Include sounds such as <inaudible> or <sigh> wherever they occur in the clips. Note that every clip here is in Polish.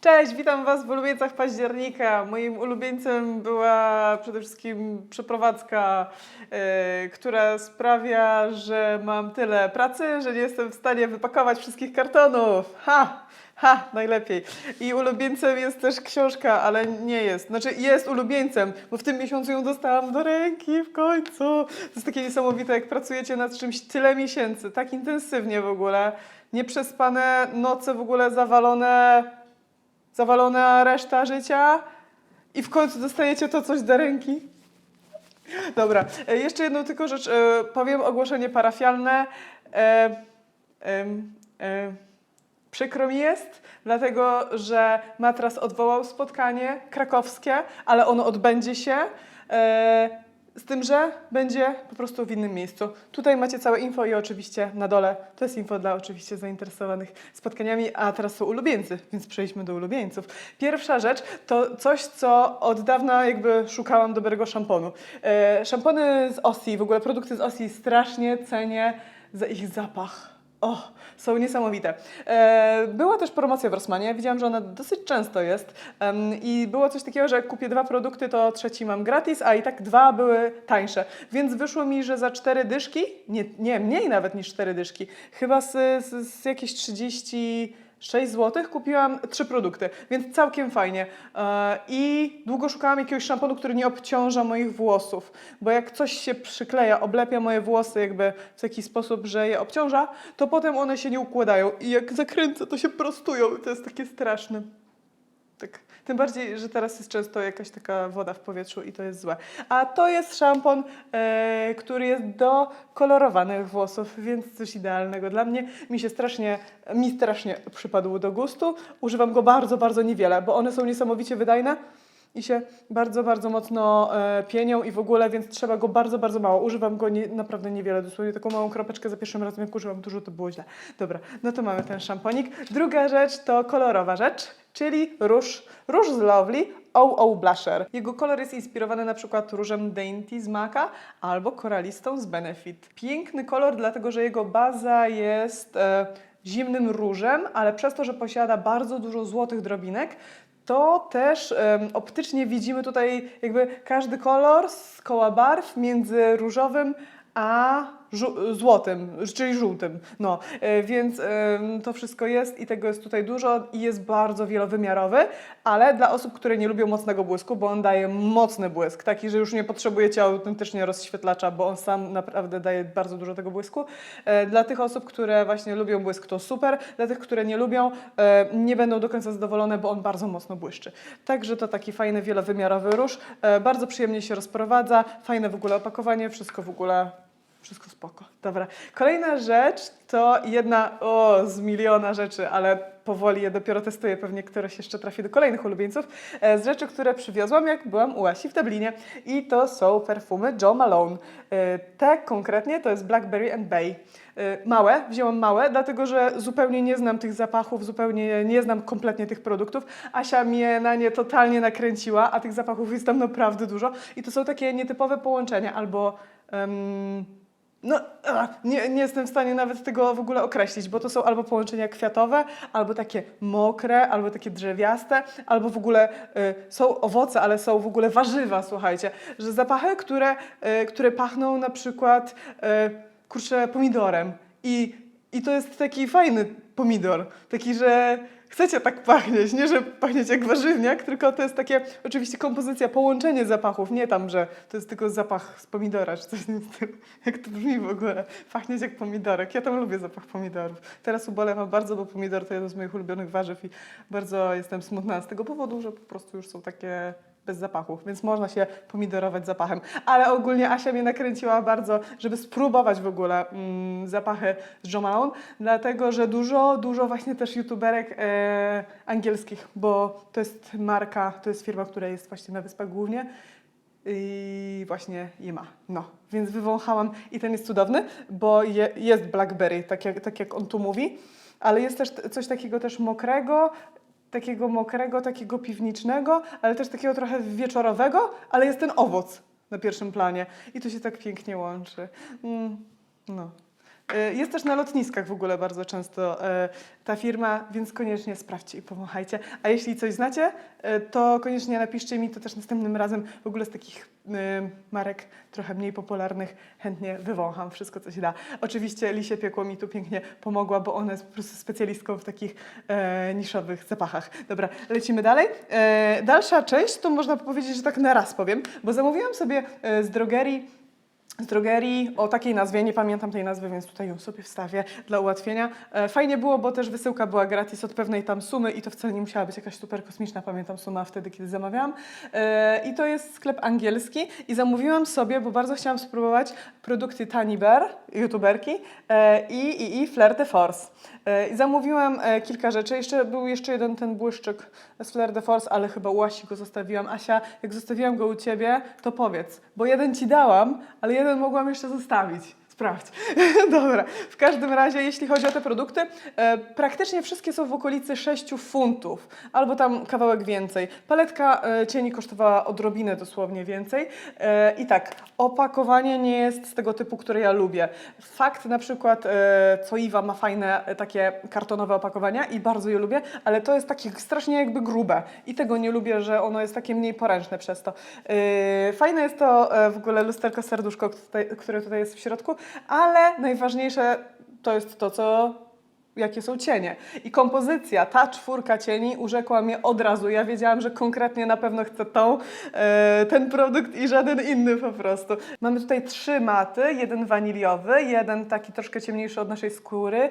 Cześć, witam Was w ulubieńcach października. Moim ulubieńcem była przede wszystkim przeprowadzka, e, która sprawia, że mam tyle pracy, że nie jestem w stanie wypakować wszystkich kartonów. Ha! Ha, najlepiej. I ulubieńcem jest też książka, ale nie jest. Znaczy jest ulubieńcem, bo w tym miesiącu ją dostałam do ręki w końcu. To jest takie niesamowite, jak pracujecie nad czymś tyle miesięcy, tak intensywnie w ogóle. Nieprzespane noce w ogóle zawalone zawalona reszta życia i w końcu dostajecie to coś do ręki. Dobra, e, jeszcze jedną tylko rzecz e, powiem, ogłoszenie parafialne. E, em, e, Przykro mi jest, dlatego że matras odwołał spotkanie krakowskie, ale ono odbędzie się. E, z tym, że będzie po prostu w innym miejscu. Tutaj macie całe info i oczywiście na dole to jest info dla oczywiście zainteresowanych spotkaniami, a teraz są ulubieńcy, więc przejdźmy do ulubieńców. Pierwsza rzecz to coś, co od dawna jakby szukałam dobrego szamponu. E, szampony z Ossi, w ogóle produkty z Ossi strasznie cenię za ich zapach. O, są niesamowite. E, była też promocja w Rossmanie, widziałam, że ona dosyć często jest i było coś takiego, że jak kupię dwa produkty, to trzeci mam gratis, a i tak dwa były tańsze. Więc wyszło mi, że za cztery dyszki, nie, nie mniej nawet niż cztery dyszki, chyba z, z, z jakieś 36 zł kupiłam trzy produkty, więc całkiem fajnie. E, I długo szukałam jakiegoś szamponu, który nie obciąża moich włosów, bo jak coś się przykleja, oblepia moje włosy jakby w taki sposób, że je obciąża, to potem one się nie układają i jak zakręcę, to się prostują to jest takie straszne. Tak. Tym bardziej, że teraz jest często jakaś taka woda w powietrzu i to jest złe. A to jest szampon, e, który jest do kolorowanych włosów, więc coś idealnego dla mnie. Mi się strasznie, mi strasznie przypadł do gustu. Używam go bardzo, bardzo niewiele, bo one są niesamowicie wydajne i się bardzo, bardzo mocno e, pienią i w ogóle, więc trzeba go bardzo, bardzo mało. Używam go nie, naprawdę niewiele, dosłownie taką małą kropeczkę za pierwszym razem, jak używam dużo, to było źle. Dobra, no to mamy ten szamponik. Druga rzecz to kolorowa rzecz, czyli róż. Róż z Lovely OO Blusher. Jego kolor jest inspirowany na przykład różem Dainty z Maca albo koralistą z Benefit. Piękny kolor, dlatego że jego baza jest e, zimnym różem, ale przez to, że posiada bardzo dużo złotych drobinek, to też em, optycznie widzimy tutaj jakby każdy kolor z koła barw między różowym a żu- złotym, czyli żółtym. No, e, więc em, to wszystko jest i tego jest tutaj dużo i jest bardzo wielowymiarowy, ale dla osób, które nie lubią mocnego błysku, bo on daje mocny błysk, taki, że już nie potrzebujecie autentycznie rozświetlacza, bo on sam naprawdę daje bardzo dużo tego błysku. E, Dla tych osób, które właśnie lubią błysk, to super. Dla tych, które nie lubią, e, nie będą do końca zadowolone, bo on bardzo mocno błyszczy. Także to taki fajny, wielowymiarowy róż. E, Bardzo przyjemnie się rozprowadza, fajne w ogóle opakowanie, wszystko w ogóle wszystko spoko. Dobra. Kolejna rzecz to jedna o, z miliona rzeczy, ale powoli je dopiero testuję, pewnie któraś jeszcze trafi do kolejnych ulubieńców. E, Z rzeczy, które przywiozłam, jak byłam u Asi w Dublinie. I to są perfumy Joe Malone. E, Te konkretnie to jest Blackberry and Bay. E, Małe, wzięłam małe, dlatego że zupełnie nie znam tych zapachów, zupełnie nie znam kompletnie tych produktów. Asia mnie na nie totalnie nakręciła, a tych zapachów jest tam naprawdę dużo. I to są takie nietypowe połączenia albo. em, no, nie, nie jestem w stanie nawet tego w ogóle określić, bo to są albo połączenia kwiatowe, albo takie mokre, albo takie drzewiaste, albo w ogóle y, są owoce, ale są w ogóle warzywa, słuchajcie. Że zapachy, które, y, które pachną na przykład, y, kurczę, pomidorem. I, I to jest taki fajny pomidor, taki, że chcecie tak pachnieć, nie że pachnieć jak warzywniak, tylko to jest takie oczywiście kompozycja, połączenie zapachów, nie tam, że to jest tylko zapach z pomidora, czy coś <laughs> w tym. Jak to brzmi w ogóle, pachnieć jak pomidorek. Ja tam lubię zapach pomidorów. Teraz ubolewam bardzo, bo pomidor to jedno z moich ulubionych warzyw i bardzo jestem smutna z tego powodu, że po prostu już są takie bez zapachów, więc można się pomidorować zapachem. Ale ogólnie Asia mnie nakręciła bardzo, żeby spróbować w ogóle mm, zapachy z Jo Malone, dlatego że dużo, dużo właśnie też youtuberek e, angielskich, bo to jest marka, to jest firma, która jest właśnie na Wyspach głównie i właśnie je ma. No, więc wywąchałam i ten jest cudowny, bo je, jest blackberry, tak jak, tak jak on tu mówi, ale jest też coś takiego też mokrego, takiego mokrego, takiego piwnicznego, ale też takiego trochę wieczorowego, ale jest ten owoc na pierwszym planie i to się tak pięknie łączy. Mm, no. E, Jest też na lotniskach w ogóle bardzo często e, ta firma, więc koniecznie sprawdźcie i pomachajcie. A jeśli coś znacie, e, to koniecznie napiszcie mi to też następnym razem. W ogóle z takich marek trochę mniej popularnych chętnie wywącham wszystko, co się da. Oczywiście Lisie Piekło mi tu pięknie pomogła, bo ona jest po prostu specjalistką w takich niszowych zapachach. Dobra, lecimy dalej. Dalsza część to można powiedzieć, że tak na raz powiem, bo zamówiłam sobie z drogerii z drogerii o takiej nazwie, nie pamiętam tej nazwy, więc tutaj ją sobie wstawię dla ułatwienia. E, Fajnie było, bo też wysyłka była gratis od pewnej tam sumy i to wcale nie musiała być jakaś super kosmiczna, pamiętam suma wtedy, kiedy zamawiałam. E, I to jest sklep angielski i zamówiłam sobie, bo bardzo chciałam spróbować produkty Tani youtuberki e, i, i, i Flair de Force. I zamówiłam kilka rzeczy. Jeszcze był jeszcze jeden ten błyszczyk z Flair de Force, ale chyba u Asi go zostawiłam. Asia, jak zostawiłam go u Ciebie, to powiedz, bo jeden Ci dałam, ale jeden mogłam jeszcze zostawić. Sprawdź. <laughs> Dobra. W każdym razie, jeśli chodzi o te produkty, e, praktycznie wszystkie są w okolicy 6 funtów, albo tam kawałek więcej. Paletka e, cieni kosztowała odrobinę dosłownie więcej. E, I tak, opakowanie nie jest z tego typu, które ja lubię. Fakt na przykład, e, co Iwa ma fajne e, takie kartonowe opakowania i bardzo je lubię, ale to jest takie strasznie jakby grube i tego nie lubię, że ono jest takie mniej poręczne przez to. E, Fajne jest to e, w ogóle lusterko serduszko, które tutaj jest w środku, ale najważniejsze to jest to, co jakie są cienie. I kompozycja, ta czwórka cieni urzekła mnie od razu. Ja wiedziałam, że konkretnie na pewno chcę tą, e, ten produkt i żaden inny po prostu. Mamy tutaj trzy maty, jeden waniliowy, jeden taki troszkę ciemniejszy od naszej skóry.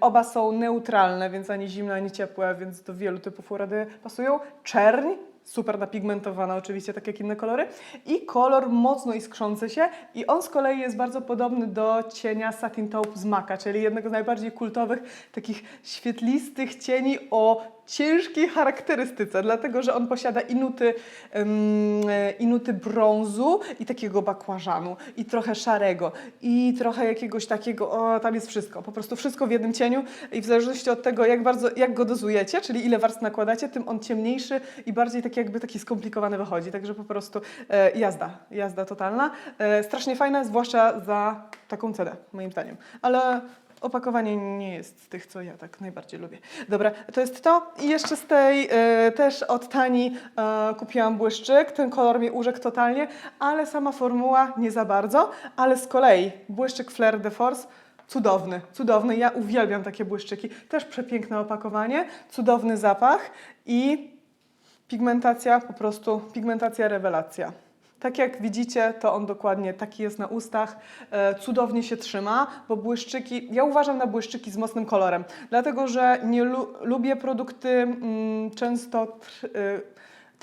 Oba są neutralne, więc ani zimne, ani ciepłe, więc do wielu typów urody pasują. Czerń, super napigmentowana oczywiście, tak jak inne kolory. I kolor mocno iskrzący się i on z kolei jest bardzo podobny do cienia Satin Taupe z Maka, czyli jednego z najbardziej kultowych, takich świetlistych cieni o ciężkiej charakterystyce, dlatego że on posiada i nuty, ym, e, i nuty brązu i takiego bakłażanu i trochę szarego i trochę jakiegoś takiego, o tam jest wszystko, po prostu wszystko w jednym cieniu i w zależności od tego jak bardzo, jak go dozujecie, czyli ile warstw nakładacie, tym on ciemniejszy i bardziej taki jakby taki skomplikowany wychodzi, także po prostu e, jazda, jazda totalna. E, strasznie fajna, zwłaszcza za taką cenę, moim zdaniem, ale Opakowanie nie jest z tych, co ja tak najbardziej lubię. Dobra, to jest to. I jeszcze z tej e, też od Tani e, kupiłam błyszczyk. Ten kolor mi urzekł totalnie, ale sama formuła nie za bardzo. Ale z kolei błyszczyk Flair de Force cudowny, cudowny. Ja uwielbiam takie błyszczyki. Też przepiękne opakowanie, cudowny zapach i pigmentacja po prostu, pigmentacja rewelacja. Tak jak widzicie, to on dokładnie taki jest na ustach, e, cudownie się trzyma, bo błyszczyki, ja uważam na błyszczyki z mocnym kolorem, dlatego że nie lu lubię produkty mm, często tr- y,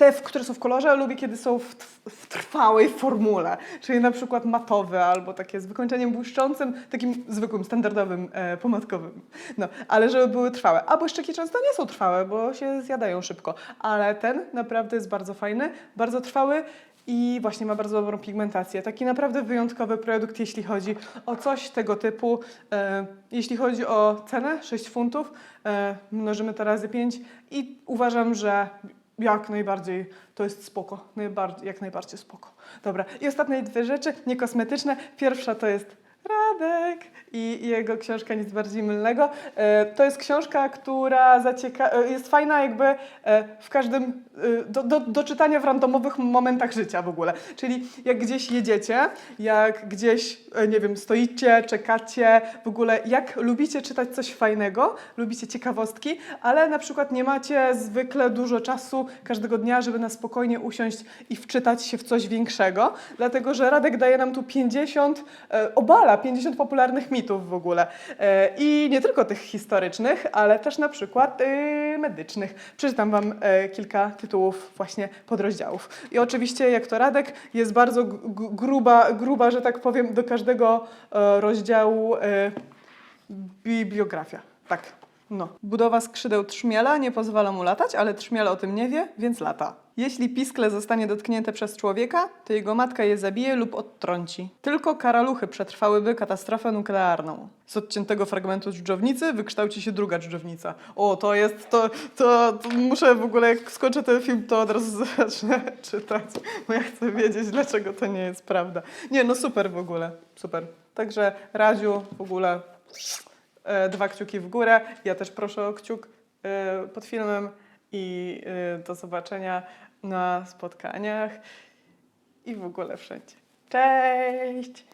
te, które są w kolorze, lubię kiedy są w, w trwałej formule, czyli na przykład matowe albo takie z wykończeniem błyszczącym, takim zwykłym, standardowym, e, pomadkowym. No, ale żeby były trwałe. A błyszczyki często nie są trwałe, bo się zjadają szybko, ale ten naprawdę jest bardzo fajny, bardzo trwały i właśnie ma bardzo dobrą pigmentację. Taki naprawdę wyjątkowy produkt, jeśli chodzi o coś tego typu. E, jeśli chodzi o cenę, 6 funtów, e, mnożymy to razy 5 i uważam, że jak najbardziej to jest spoko. Najbardziej, jak najbardziej spoko. Dobra, i ostatnie dwie rzeczy, niekosmetyczne. Pierwsza to jest Radek i jego książka Nic bardziej mylnego. E, To jest książka, która zacieka- e, jest fajna jakby e, w każdym, do, do, do czytania w randomowych momentach życia w ogóle. Czyli jak gdzieś jedziecie, jak gdzieś, nie wiem, stoicie, czekacie, w ogóle jak lubicie czytać coś fajnego, lubicie ciekawostki, ale na przykład nie macie zwykle dużo czasu każdego dnia, żeby na spokojnie usiąść i wczytać się w coś większego, dlatego że Radek daje nam tu 50, e, obala 50 popularnych mitów w ogóle. E, I nie tylko tych historycznych, ale też na przykład e, medycznych. Przeczytam Wam e, kilka tytułów właśnie podrozdziałów. I oczywiście, jak to Radek, jest bardzo gruba, gruba, że tak powiem, do każdego e, rozdziału bibliografia. Tak. No. Budowa skrzydeł trzmiela nie pozwala mu latać, ale trzmiel o tym nie wie, więc lata. Jeśli piskle zostanie dotknięte przez człowieka, to jego matka je zabije lub odtrąci. Tylko karaluchy przetrwałyby katastrofę nuklearną. Z odciętego fragmentu dżdżownicy wykształci się druga dżdżownica. O, to jest, to, to, to muszę w ogóle, jak skończę ten film, to od razu <laughs> zacznę czytać, bo ja chcę wiedzieć, dlaczego to nie jest prawda. Nie, no super w ogóle, super. Także Radziu, w ogóle dwa kciuki w górę. Ja też proszę o kciuk e, pod filmem i e, do zobaczenia na spotkaniach i w ogóle wszędzie. Cześć!